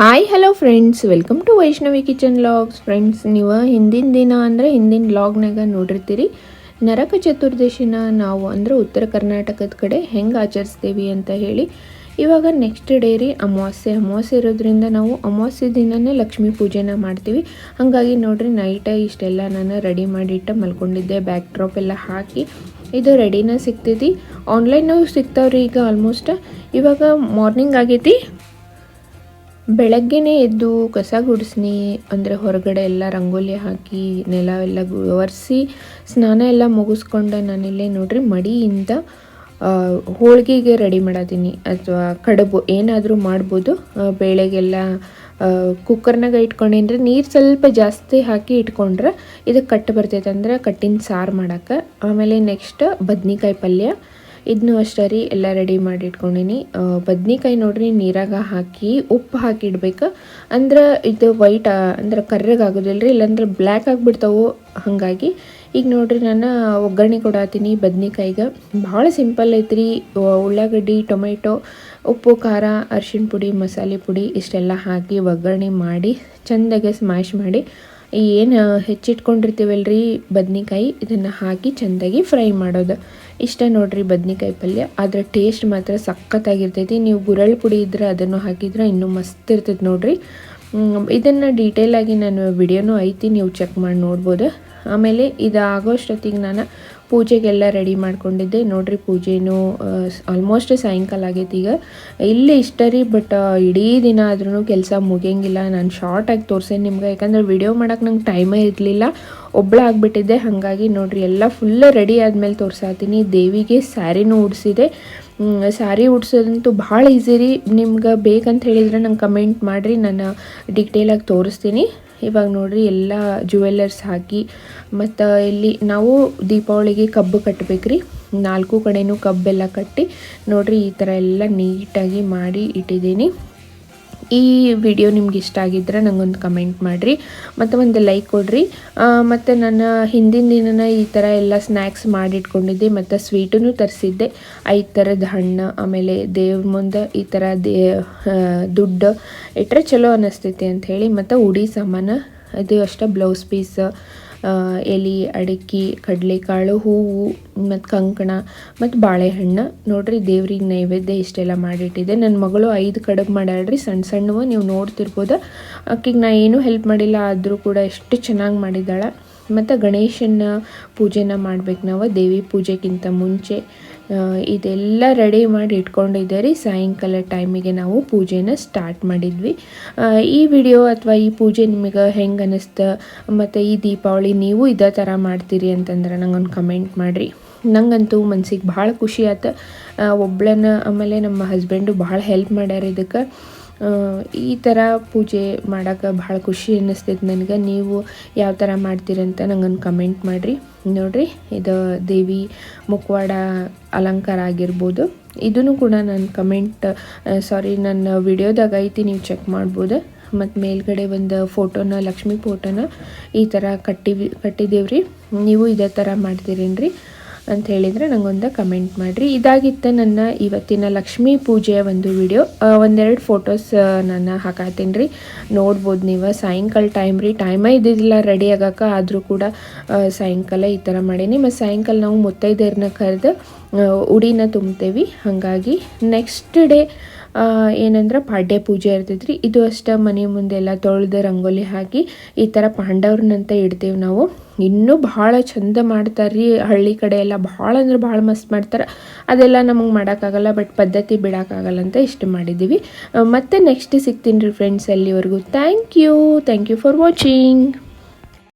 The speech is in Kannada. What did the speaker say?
Hi hello friends welcome to Vaishnavi kitchen logs friends ನೀವು ಹಿಂದಿನ ದಿನ ಅಂದರೆ ಹಿಂದಿನ ಲಾಗ್ನಾಗ ನೋಡಿರ್ತೀರಿ. ನರಕ ಚತುರ್ದಶಿನ ನಾವು ಅಂದರೆ ಉತ್ತರ ಕರ್ನಾಟಕದ ಕಡೆ ಹೆಂಗೆ ಆಚರಿಸ್ತೀವಿ ಅಂತ ಹೇಳಿ. ಇವಾಗ ನೆಕ್ಸ್ಟ್ ಡೇ ರೀ ಅಮಾವಾಸ್ಯೆ. ಅಮಾವಾಸ್ಯೆ ಇರೋದ್ರಿಂದ ನಾವು ಅಮಾವಾಸ್ಯೆ ದಿನನೇ ಲಕ್ಷ್ಮಿ ಪೂಜೆನ ಮಾಡ್ತೀವಿ. ಹಾಗಾಗಿ ನೋಡಿರಿ ನೈಟ ಇಷ್ಟೆಲ್ಲ ನಾನು ರೆಡಿ ಮಾಡಿಟ್ಟು ಮಲ್ಕೊಂಡಿದ್ದೆ. ಬ್ಯಾಕ್ ಡ್ರಾಪ್ ಎಲ್ಲ ಹಾಕಿ ಇದು ರೆಡಿನ ಸಿಗ್ತೈತಿ. ಆನ್ಲೈನಾಗೂ ಸಿಗ್ತಾವ್ರಿ ಈಗ ಆಲ್ಮೋಸ್ಟ್ ಇವಾಗ ಮಾರ್ನಿಂಗ್ ಆಗೈತಿ. ಬೆಳಗ್ಗೆನೇ ಎದ್ದು ಕಸ ಗುಡಿಸ್ನಿ, ಅಂದರೆ ಹೊರಗಡೆ ಎಲ್ಲ ರಂಗೋಲಿ ಹಾಕಿ, ನೆಲ ಎಲ್ಲ ಒರೆಸಿ, ಸ್ನಾನ ಎಲ್ಲ ಮುಗಿಸ್ಕೊಂಡು ನಾನಿಲ್ಲಿ ನೋಡ್ರಿ, ಮಡಿಯಿಂದ ಹೋಳಿಗೆಗೆ ರೆಡಿ ಮಾಡಿದ್ದೀನಿ ಅಥವಾ ಕಡುಬು ಏನಾದರೂ ಮಾಡ್ಬೋದು. ಬೇಳೆಗೆಲ್ಲ ಕುಕ್ಕರ್ನಾಗ ಇಟ್ಕೊಂಡೇನ್ರಿ ನೀರು ಸ್ವಲ್ಪ ಜಾಸ್ತಿ ಹಾಕಿ ಇಟ್ಕೊಂಡ್ರೆ ಇದು ಕಟ್ಟು ಬರ್ತೈತೆ. ಅಂದ್ರೆ ಕಟ್ಟಿನ ಸಾರು ಮಾಡೋಕ್ಕೆ. ಆಮೇಲೆ ನೆಕ್ಸ್ಟ್ ಬದ್ನಿಕಾಯಿ ಪಲ್ಯ. ಇದನ್ನು ಅಷ್ಟೇ ರೀ, ಎಲ್ಲ ರೆಡಿ ಮಾಡಿ ಇಟ್ಕೊಂಡಿನಿ ಬದ್ನಿಕಾಯಿ ನೋಡ್ರಿ, ನೀರಾಗ ಹಾಕಿ, ಉಪ್ಪು ಹಾಕಿ ಇಡ್ಬೇಕು. ಅಂದ್ರೆ ಇದು ವೈಟ್ ಅಂದ್ರೆ ಕರ್ರಗೆ ಆಗೋದಿಲ್ಲ ರೀ ಇಲ್ಲಾಂದ್ರೆ ಬ್ಲ್ಯಾಕ್ ಆಗಿಬಿಡ್ತಾವು ಹಾಗಾಗಿ. ಈಗ ನೋಡ್ರಿ ನಾನು ಒಗ್ಗರಣೆ ಕೊಡತ್ತೀನಿ ಬದ್ನಿಕಾಯಿಗೆ. ಭಾಳ ಸಿಂಪಲ್ ಐತ್ರಿ ಉಳ್ಳಾಗಡ್ಡಿ, ಟೊಮೆಟೊ, ಉಪ್ಪು, ಖಾರ ಅರ್ಶಿನ ಪುಡಿ, ಮಸಾಲೆ ಪುಡಿ ಇಷ್ಟೆಲ್ಲ ಹಾಕಿ ಒಗ್ಗರಣೆ ಮಾಡಿ, ಚೆಂದಾಗೆ ಸ್ಮ್ಯಾಶ್ ಮಾಡಿ, ಏನು ಹೆಚ್ಚಿಟ್ಕೊಂಡಿರ್ತೀವಲ್ರಿ ಬದ್ನಿಕಾಯಿ, ಇದನ್ನು ಹಾಕಿ ಚೆಂದಾಗಿ ಫ್ರೈ ಮಾಡೋದು. ಇಷ್ಟ ನೋಡ್ರಿ ಬದ್ನಿಕಾಯಿ ಪಲ್ಯ. ಅದರ ಟೇಸ್ಟ್ ಮಾತ್ರ ಸಖತ್ತಾಗಿರ್ತೈತಿ. ನೀವು ಗುರಳ್ ಪುಡಿ ಇದ್ರೆ ಅದನ್ನು ಹಾಕಿದ್ರೆ ಇನ್ನೂ ಮಸ್ತ್ ಇರ್ತೈತಿ ನೋಡ್ರಿ. ಇದನ್ನು ಡೀಟೇಲಾಗಿ ನಾನು ವಿಡಿಯೋನೂ ಐತಿ, ನೀವು ಚೆಕ್ ಮಾಡಿ ನೋಡ್ಬೋದು. ಆಮೇಲೆ ಇದು ಆಗೋಷ್ಟೊತ್ತಿಗೆ ನಾನು ಪೂಜೆಗೆಲ್ಲ ರೆಡಿ ಮಾಡ್ಕೊಂಡಿದ್ದೆ. ನೋಡ್ರಿ ಪೂಜೆನೂ ಆಲ್ಮೋಸ್ಟ್ ಸಾಯಂಕಾಲ ಆಗೈತಿ ಈಗ. ಇಲ್ಲೇ ಇಷ್ಟ ರೀ ಬಟ್ ಇಡೀ ದಿನ ಆದ್ರೂ ಕೆಲಸ ಮುಗಿಯಂಗಿಲ್ಲ. ನಾನು ಶಾರ್ಟಾಗಿ ತೋರ್ಸೇನೆ ನಿಮ್ಗೆ. ಯಾಕಂದ್ರೆ ವಿಡಿಯೋ ಮಾಡೋಕೆ ನಂಗೆ ಟೈಮೇ ಇರಲಿಲ್ಲ. ಒಬ್ಳ ಆಗಿಬಿಟ್ಟಿದ್ದೆ. ಹಾಗಾಗಿ ನೋಡ್ರಿ, ಎಲ್ಲ ಫುಲ್ ರೆಡಿ ಆದಮೇಲೆ ತೋರ್ಸಾತೀನಿ. ದೇವಿಗೆ ಸ್ಯಾರಿನೂ ಉಡಿಸಿದೆ. ಸ್ಯಾರಿ ಉಡ್ಸೋದಂತೂ ಭಾಳ ಈಸಿ ರೀ. ನಿಮ್ಗೆ ಬೇಕಂತ ಹೇಳಿದ್ರೆ ನಂಗೆ ಕಮೆಂಟ್ ಮಾಡಿರಿ. ನಾನು ಡಿಟೇಲಾಗಿ ತೋರಿಸ್ತೀನಿ. ಇವಾಗ ನೋಡ್ರಿ ಎಲ್ಲ ಜುವೆಲ್ಲರ್ಸ್ ಹಾಕಿ, ಮತ್ತು ಇಲ್ಲಿ ನಾವು ದೀಪಾವಳಿಗೆ ಕಬ್ಬು ಕಟ್ಟಬೇಕ್ರಿ ನಾಲ್ಕು ಕಡೆಯೂ ಕಬ್ಬೆಲ್ಲ ಕಟ್ಟಿ, ನೋಡ್ರಿ ಈ ಥರ ಎಲ್ಲ ನೀಟಾಗಿ ಮಾಡಿ ಇಟ್ಟಿದ್ದೀನಿ. ಈ ವಿಡಿಯೋ ನಿಮ್ಗೆ ಇಷ್ಟ ಆಗಿದ್ರೆ ನಂಗೊಂದು ಕಮೆಂಟ್ ಮಾಡಿರಿ, ಮತ್ತು ಒಂದು ಲೈಕ್ ಕೊಡ್ರಿ. ಮತ್ತು ನಾನು ಹಿಂದಿನ ದಿನನ ಈ ಥರ ಎಲ್ಲ ಸ್ನ್ಯಾಕ್ಸ್ ಮಾಡಿಟ್ಕೊಂಡಿದ್ದೆ, ಮತ್ತು ಸ್ವೀಟನ್ನು ತರಿಸಿದ್ದೆ. ಐದು ಥರದ ಹಣ್ಣು, ಆಮೇಲೆ ದೇವ್ರ ಮುಂದೆ ಈ ಥರ ದೇ ದುಡ್ಡು ಇಟ್ಟರೆ ಚಲೋ ಅಂತ ಹೇಳಿ, ಮತ್ತು ಉಡಿ ಸಾಮಾನು ಅದು ಅಷ್ಟೇ ಬ್ಲೌಸ್ ಪೀಸ್ ಎಲೆ, ಅಡಿಕೆ, ಕಡಲೆಕಾಳು, ಹೂವು, ಮತ್ತು ಕಂಕಣ, ಮತ್ತು ಬಾಳೆಹಣ್ಣು. ನೋಡ್ರಿ, ದೇವ್ರಿಗೆ ನೈವೇದ್ಯ ಇಷ್ಟೆಲ್ಲ ಮಾಡಿಟ್ಟಿದ್ದೆ. ನನ್ನ ಮಗಳು ಐದು ಕಡುಬು ಮಾಡ್ಯಾಳ್ರಿ. ಸಣ್ಣ ಸಣ್ಣವು, ನೀವು ನೋಡ್ತಿರ್ಬೋದು. ಆಕೆಗೆ ನಾ ಏನೂ ಹೆಲ್ಪ್ ಮಾಡಿಲ್ಲ, ಆದರೂ ಕೂಡ ಎಷ್ಟು ಚೆನ್ನಾಗಿ ಮಾಡಿದ್ದಾಳೆ. ಮತ್ತು ಗಣೇಶನ ಪೂಜೆನ ಮಾಡ್ಬೇಕು ನಾವು ದೇವಿ ಪೂಜೆಗಿಂತ ಮುಂಚೆ. ಇದೆಲ್ಲ ರೆಡಿ ಮಾಡಿ ಇಟ್ಕೊಂಡಿದ್ದೆ ರೀ. ಸಾಯಂಕಾಲ ಟೈಮಿಗೆ ನಾವು ಪೂಜೆನ ಸ್ಟಾರ್ಟ್ ಮಾಡಿದ್ವಿ. ಈ ವಿಡಿಯೋ ಅಥವಾ ಈ ಪೂಜೆ ನಿಮಗೆ ಹೆಂಗೆ ಅನ್ನಿಸ್ತು ಮತ್ತು ಈ ದೀಪಾವಳಿ ನೀವು ಇದೇ ಥರ ಮಾಡ್ತೀರಿ ಅಂತಂದ್ರೆ ನಂಗೊಂದು ಕಮೆಂಟ್ ಮಾಡಿರಿ. ನಂಗಂತೂ ಮನ್ಸಿಗೆ ಭಾಳ ಖುಷಿ ಆಯ್ತು ಒಬ್ಳನ್ನ ಆಮೇಲೆ ನಮ್ಮ ಹಸ್ಬೆಂಡು ಭಾಳ ಹೆಲ್ಪ್ ಮಾಡ್ಯಾರ ಇದಕ್ಕೆ. ಈ ಥರ ಪೂಜೆ ಮಾಡೋಕೆ ಭಾಳ ಖುಷಿ ಅನ್ನಿಸ್ತೈತೆ ನನಗೆ. ನೀವು ಯಾವ ಥರ ಮಾಡ್ತೀರಂತ ನಂಗೊಂದು ಕಮೆಂಟ್ ಮಾಡಿರಿ. ನೋಡ್ರಿ, ಇದು ದೇವಿ ಮುಖವಾಡ ಅಲಂಕಾರ ಆಗಿರ್ಬೋದು. ಇದನ್ನು ಕೂಡ ನನ್ನ ಕಮೆಂಟ್ ಸಾರಿ ನನ್ನ ವಿಡಿಯೋದಾಗ ಐತಿ, ನೀವು ಚೆಕ್ ಮಾಡ್ಬೋದು. ಮತ್ತು ಮೇಲ್ಗಡೆ ಒಂದು ಫೋಟೋನ ಲಕ್ಷ್ಮಿ ಫೋಟೋನ ಈ ಥರ ಕಟ್ಟಿ ಕಟ್ಟಿದ್ದೀವ್ರಿ ನೀವು ಇದೇ ಥರ ಮಾಡ್ತೀರೇನ್ರಿ? ಅಂತ ಹೇಳಿದರೆ ನನಗೊಂದು ಕಮೆಂಟ್ ಮಾಡಿರಿ. ಇದಾಗಿತ್ತು ನನ್ನ ಇವತ್ತಿನ ಲಕ್ಷ್ಮೀ ಪೂಜೆಯ ಒಂದು ವಿಡಿಯೋ. ಒಂದೆರಡು ಫೋಟೋಸ್ ನಾನು ಹಾಕಾತೀನಿ ರೀ. ನೋಡ್ಬೋದು ನೀವು. ಸಾಯಂಕಾಲ ಟೈಮ್ ರೀ. ಟೈಮೇ ಇದ್ದಿದ್ದಿಲ್ಲ. ರೆಡಿ ಆಗಕ್ಕೆ ಆದರೂ ಕೂಡ ಸಾಯಂಕಾಲ ಈ ಥರ ಮಾಡೀನಿ. ಮತ್ತು ಸಾಯಂಕಾಲ ನಾವು ಮುತ್ತೈದೆಯರನ್ನ ಕರೆದು ಉಡಿನ ತುಂಬ್ತೇವೆ ಹಾಗಾಗಿ ನೆಕ್ಸ್ಟ್ ಡೇ ಏನಂದ್ರೆ ಪಾಡ್ಯ ಪೂಜೆ ಇರ್ತೈತ್ರಿ. ಇದು ಅಷ್ಟೇ ಮನೆ ಮುಂದೆ ಎಲ್ಲ ತೊಳೆದು ರಂಗೋಲಿ ಹಾಕಿ ಈ ಥರ ಪಾಂಡವ್ರನ್ನಂತ ಇಡ್ತೇವೆ ನಾವು. ಇನ್ನೂ ಭಾಳ ಚಂದ ಮಾಡ್ತಾರೆ ರೀ ಹಳ್ಳಿ ಕಡೆ ಎಲ್ಲ. ಭಾಳ ಅಂದ್ರೆ ಭಾಳ ಮಸ್ತ್ ಮಾಡ್ತಾರೆ. ಅದೆಲ್ಲ ನಮಗೆ ಮಾಡೋಕ್ಕಾಗಲ್ಲ ಬಟ್ ಪದ್ಧತಿ ಬಿಡೋಕ್ಕಾಗಲ್ಲ ಅಂತ ಇಷ್ಟು ಮಾಡಿದ್ದೀವಿ. ಮತ್ತು ನೆಕ್ಸ್ಟ್ ಸಿಗ್ತೀನಿ ರೀ ಫ್ರೆಂಡ್ಸ್ ಅಲ್ಲಿವರೆಗೂ. Thank you thank you for watching